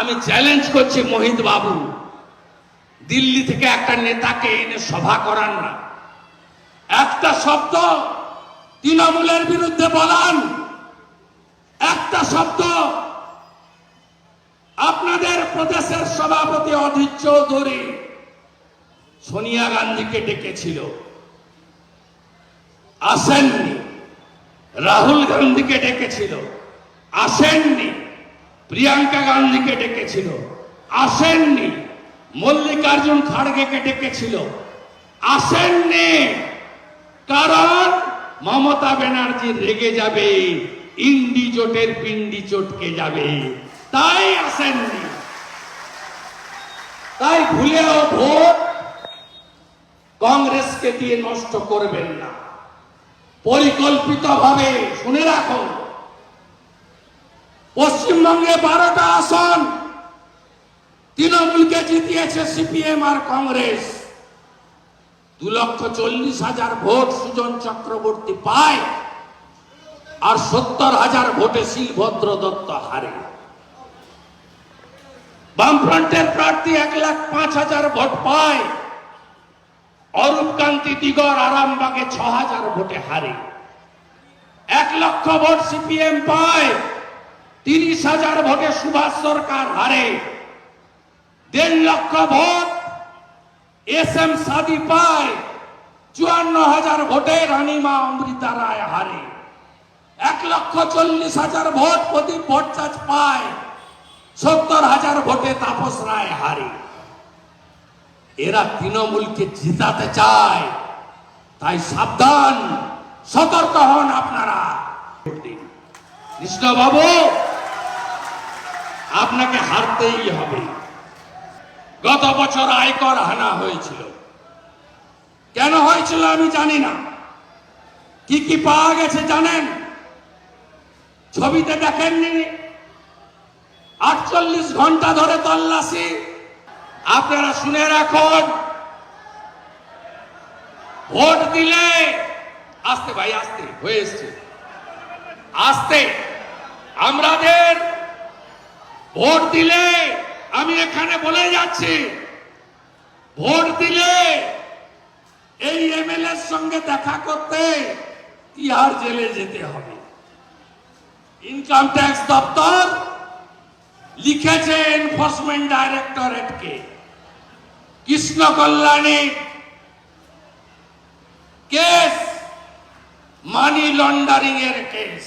আমি চ্যালেঞ্জ করছি মোহিত বাবু। দিল্লি থেকে একটা নেতাকে এনে সভা করান না। একটা শব্দ তৃণমূলের বিরুদ্ধে বলান একটা শব্দ আপনাদের প্রদেশের সভাপতি অধীর চৌধুরী সোনিয়া গান্ধীকে ডেকেছিল। আসেননি। রাহুল গান্ধীকে ডেকেছিল। আসেননি। প্রিয়াঙ্কা গান্ধীকে ডেকেছিল। আসেননি। মল্লিকার্জুন খাড়গেকে ডেকেছিল। আসেননি। কারণ মমতা ব্যানার্জি রেগে যাবে, ইন্ডি জোটের পিন্ডি চটকে যাবে। তাই আসেননি। তাই ভুলেও ভোট কংগ্রেসকে দিয়ে নষ্ট করবেন না। পরিকল্পিতভাবে শুনে রাখুন পশ্চিমবঙ্গে বারোটা আসন, তৃণমূলকে জিতিয়েছে সিপিএম আর কংগ্রেস। দু লক্ষ চল্লিশ হাজার ভোট সুজন চক্রবর্তী পায়, আর সত্তর হাজার ভোটে শিলভদ্র দত্ত হারে। বামফ্রন্টের প্রার্থী এক লাখ পাঁচ হাজার ভোট পায় অরূপ কান্তি দিগর আরামবাগে ছ হাজার ভোটে হারে। এক লক্ষ ভোট সিপিএম পায় তিরিশ হাজার ভোটে সুভাষ সরকার হারে। দেড় লক্ষ ভোট এস এম সাদি পায়। চুয়ান্ন হাজার ভোটে রানীমা অমৃতা রায় হারে। এক লক্ষ চল্লিশ হাজার ভোট প্রদীপ ভট্টাচ পায়। সত্তর হাজার ভোটে তাপস রায় হারে। এরা তৃণমূলকে জিতাতে চায়। তাই সাবধান, সতর্ক হন আপনারা। কৃষ্ণবাবু আপনাকে হারতেই হবে। গত বছর আয়কর হানা হয়েছিল। কেন হয়েছিল আমি জানি না। কি কি পাওয়া গেছে জানেন? ছবিতে দেখেননি? আটচল্লিশ ঘণ্টা ধরে তল্লাশি। আপনারা শুনে রাখুন। ভোট দিলে আসতে ভাই, আসতে, হয়ে এসছে। আসতে। আমাদের ভোট দিলে আমি এখানে বলে যাচ্ছি, ভোট দিলে এই এমএলএ সঙ্গে দেখা করতে তিহার জেলে যেতে হবে? ইনকাম ট্যাক্স দপ্তর লিখেছে enforcement ডাইরেক্টরেটকে Krishna Kalyani case money laundering এর কেস।